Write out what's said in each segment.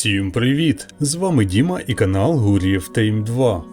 Всім привіт! З вами Діма і канал Гурієв Тейм 2.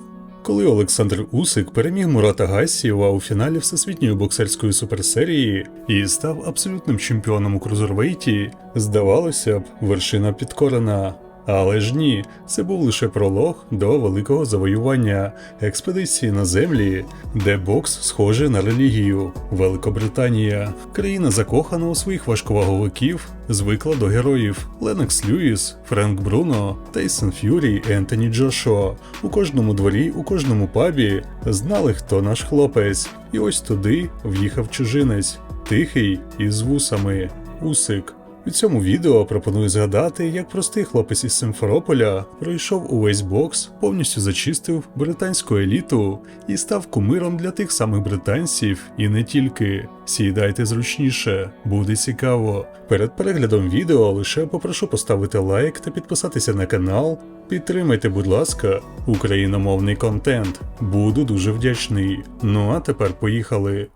Коли Олександр Усик переміг Мурата Гасієва у фіналі Всесвітньої боксерської суперсерії і став абсолютним чемпіоном у крузервейті, здавалося б, вершина підкорена. Але ж ні, це був лише пролог до великого завоювання експедиції на землі, де бокс схожий на релігію. Великобританія, країна закохана у своїх важковаговиків, звикла до героїв Ленокс Льюіс, Френк Бруно, Тейсон Ф'юрі, Ентоні Джошуа. У кожному дворі, у кожному пабі знали, хто наш хлопець, і ось туди в'їхав чужинець, тихий і з вусами. Усик. У цьому відео пропоную згадати, як простий хлопець із Симферополя пройшов увесь бокс, повністю зачистив британську еліту і став кумиром для тих самих британців і не тільки. Сідайте зручніше, буде цікаво. Перед переглядом відео лише попрошу поставити лайк та підписатися на канал. Підтримайте, будь ласка, україномовний контент. Буду дуже вдячний. Ну а тепер поїхали.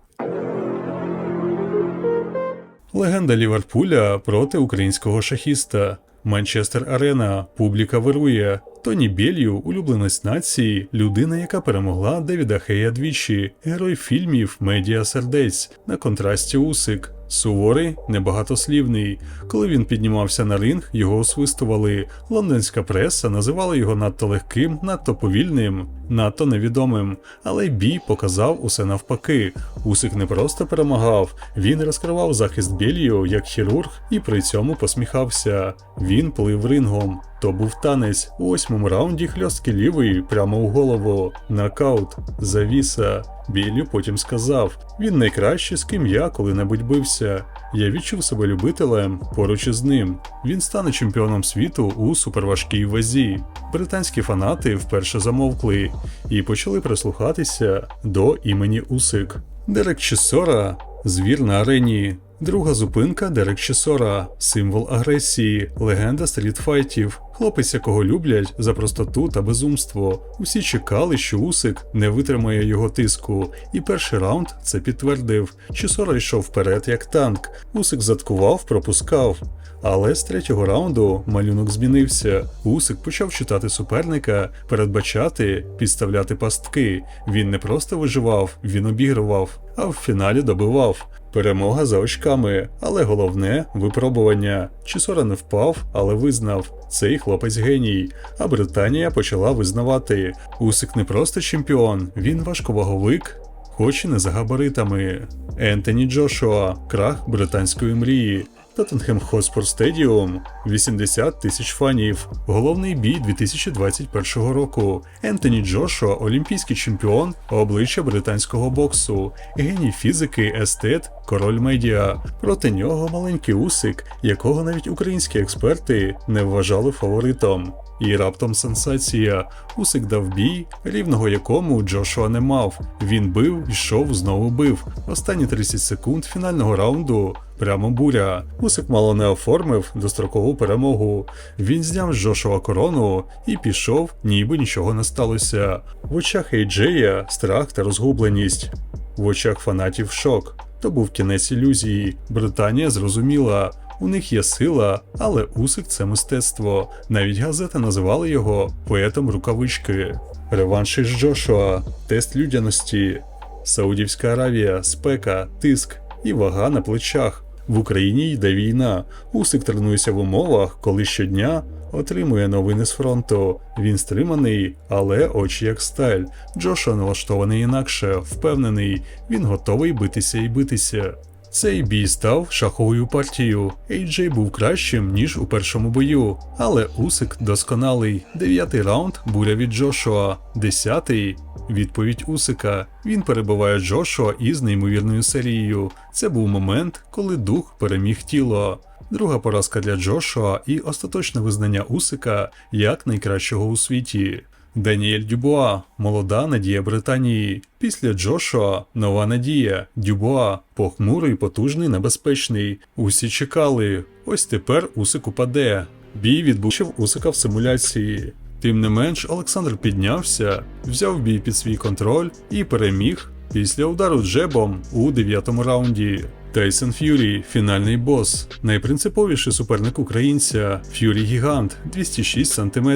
Легенда Ліверпуля проти українського шахіста. Манчестер Арена, публіка вирує. Тоні Бєлью, улюбленець нації, людина, яка перемогла Девіда Хея двічі, герой фільмів Медіа сердець на контрасті Усик. Суворий, небагатослівний. Коли він піднімався на ринг, його освистували. Лондонська преса називала його надто легким, надто повільним, надто невідомим. Але бій показав усе навпаки. Усик не просто перемагав, він розкривав захист Бєлью як хірург і при цьому посміхався. Він плив рингом. То був танець у восьмому раунді хльостки лівий прямо у голову. Нокаут, завіса. Біллю потім сказав: він найкращий, з ким я коли-небудь бився. Я відчув себе любителем поруч із ним. Він стане чемпіоном світу у суперважкій вазі. Британські фанати вперше замовкли і почали прислухатися до імені Усик. Дерек Чесора звір на арені. Друга зупинка Дерек Чесора, символ агресії, легенда стрітфайтів, хлопець, якого люблять за простоту та безумство. Усі чекали, що Усик не витримає його тиску, і перший раунд це підтвердив. Чесора йшов вперед як танк. Усик заткував, пропускав. Але з третього раунду малюнок змінився. Усик почав читати суперника, передбачати, підставляти пастки. Він не просто виживав, він обігрував, а в фіналі добивав. Перемога за очками, але головне випробування. Чісора не впав, але визнав цей хлопець геній. А Британія почала визнавати. Усик не просто чемпіон, він важковаговик, хоч і не за габаритами. Ентоні Джошуа, крах британської мрії. Тоттенхем Хоспор Стедіум 80 тисяч фанів. Головний бій 2021 року. Ентоні Джошуа, олімпійський чемпіон, обличчя британського боксу, геній фізики, естет, король медіа. Проти нього маленький усик, якого навіть українські експерти не вважали фаворитом. І раптом сенсація. Усик дав бій, рівного якому Джошуа не мав. Він бив, йшов, знову бив. Останні 30 секунд фінального раунду. Прямо буря. Усик мало не оформив дострокову перемогу. Він зняв з Джошуа корону і пішов, ніби нічого не сталося. В очах Ейджея страх та розгубленість. В очах фанатів шок. То був кінець ілюзії. Британія зрозуміла. У них є сила, але Усик це мистецтво. Навіть газети називали його поетом рукавички. Реванш із Джошуа, тест людяності, Саудівська Аравія, спека, тиск і вага на плечах. В Україні йде війна. Усик тренується в умовах, коли щодня отримує новини з фронту. Він стриманий, але очі як сталь. Джошуа налаштований інакше, впевнений, він готовий битися і битися. Цей бій став шаховою партією. Ейджей був кращим, ніж у першому бою, але Усик досконалий. Дев'ятий раунд буря від Джошуа, десятий відповідь Усика. Він перебиває Джошуа із неймовірною серією. Це був момент, коли дух переміг тіло. Друга поразка для Джошуа і остаточне визнання Усика як найкращого у світі. Даніель Дюбуа, молода надія Британії. Після Джошуа нова надія. Дюбуа, похмурий, потужний, небезпечний. Усі чекали. Ось тепер Усик упаде. Бій відбувся Усика в симуляції. Тим не менш, Олександр піднявся, взяв бій під свій контроль і переміг після удару джебом у дев'ятому раунді. Тайсон Ф'юрі фінальний бос, найпринциповіший суперник українця. Ф'юрі гігант 206 см,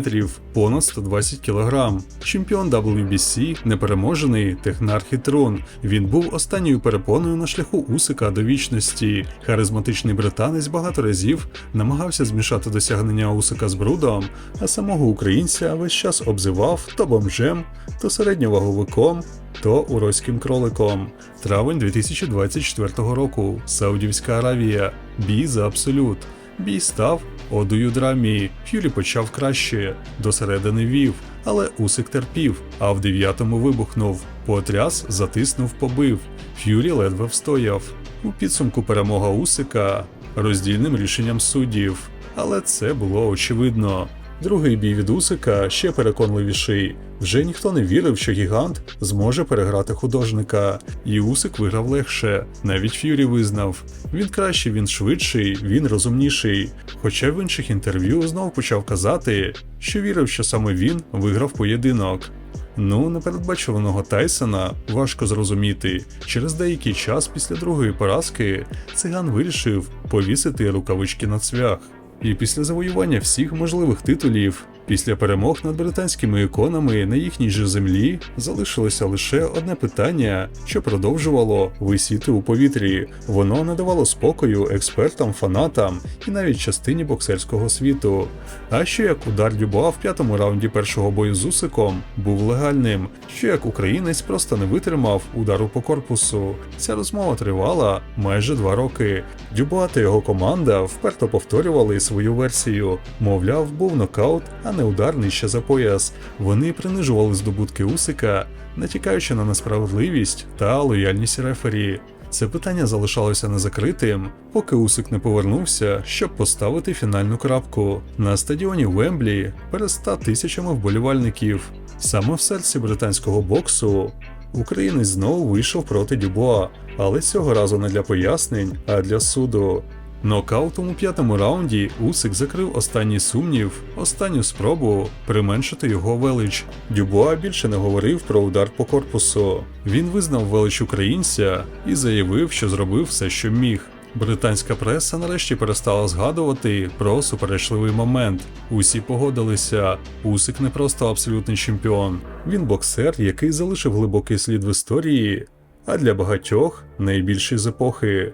понад 120 кг. Чемпіон WBC, непереможений технархі трон. Він був останньою перепоною на шляху Усика до вічності. Харизматичний британець багато разів намагався змішати досягнення Усика з брудом, а самого українця весь час обзивав то бомжем, то середньоваговиком, то уройським кроликом. Травень 2024 року. Саудівська Аравія. Бій за абсолют. Бій став одою драмі. Ф'юрі почав краще, до середини вів, але Усик терпів, а в дев'ятому вибухнув. Потряс, затиснув, побив. Ф'юрі ледве встояв. У підсумку перемога Усика роздільним рішенням суддів. Але це було очевидно. Другий бій від Усика ще переконливіший. Вже ніхто не вірив, що гігант зможе переграти художника, і Усик виграв легше. Навіть Ф'юрі визнав. Він кращий, він швидший, він розумніший. Хоча в інших інтерв'ю знов почав казати, що вірив, що саме він виграв поєдинок. Ну, непередбачуваного Тайсона важко зрозуміти. Через деякий час після другої поразки циган вирішив повісити рукавички на цвях. І після завоювання всіх можливих титулів, після перемог над британськими іконами на їхній же землі, залишилося лише одне питання, що продовжувало висіти у повітрі. Воно не давало спокою експертам, фанатам і навіть частині боксерського світу. А що як удар Дюбуа в п'ятому раунді першого бою з Усиком був легальним, що як українець просто не витримав удару по корпусу. Ця розмова тривала майже два роки. Дюбуа та його команда вперто повторювали свою версію. Мовляв, був нокаут, а не удар нижче за пояс. Вони принижували здобутки Усика, натякаючи на несправедливість та лояльність рефері. Це питання залишалося незакритим, поки Усик не повернувся, щоб поставити фінальну крапку на стадіоні Вемблі перед 100 тисячами вболівальників. Саме в серці британського боксу українець знову вийшов проти Дюбуа, але цього разу не для пояснень, а для суду. Нокаутом у п'ятому раунді Усик закрив останній сумнів, останню спробу применшити його велич. Дюбуа більше не говорив про удар по корпусу. Він визнав велич українця і заявив, що зробив все, що міг. Британська преса нарешті перестала згадувати про суперечливий момент. Усі погодилися. Усик не просто абсолютний чемпіон. Він боксер, який залишив глибокий слід в історії, а для багатьох найбільший з епохи.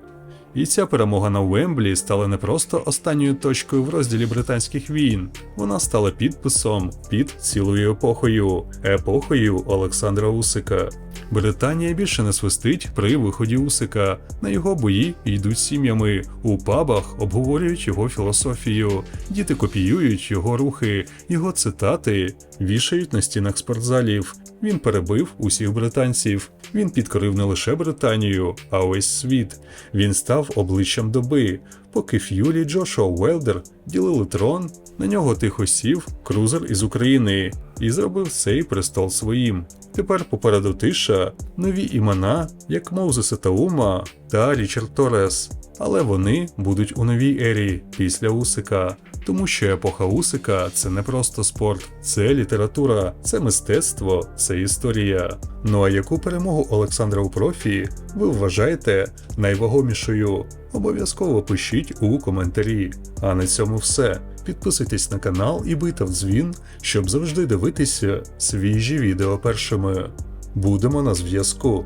І ця перемога на Уемблі стала не просто останньою точкою в розділі британських війн, вона стала підписом під цілою епохою, епохою Олександра Усика. Британія більше не свистить при виході Усика. На його бої йдуть сім'ями. У пабах обговорюють його філософію, діти копіюють його рухи, його цитати, вішають на стінах спортзалів. Він перебив усіх британців. Він підкорив не лише Британію, а увесь світ. Він став обличчям доби. Поки Ф'юрі Джошуа Уелдер ділили трон, на нього тихо сів крузер із України і зробив цей престол своїм. Тепер попереду тиша, нові імена, як Моузеса Таума та Річард Торрес. Але вони будуть у новій ері після Усика. Тому що епоха Усика це не просто спорт, це література, це мистецтво, це історія. Ну а яку перемогу Олександра у профі ви вважаєте найвагомішою? Обов'язково пишіть у коментарі. А на цьому все. Підписуйтесь на канал і бийте в дзвін, щоб завжди дивитися свіжі відео першими. Будемо на зв'язку.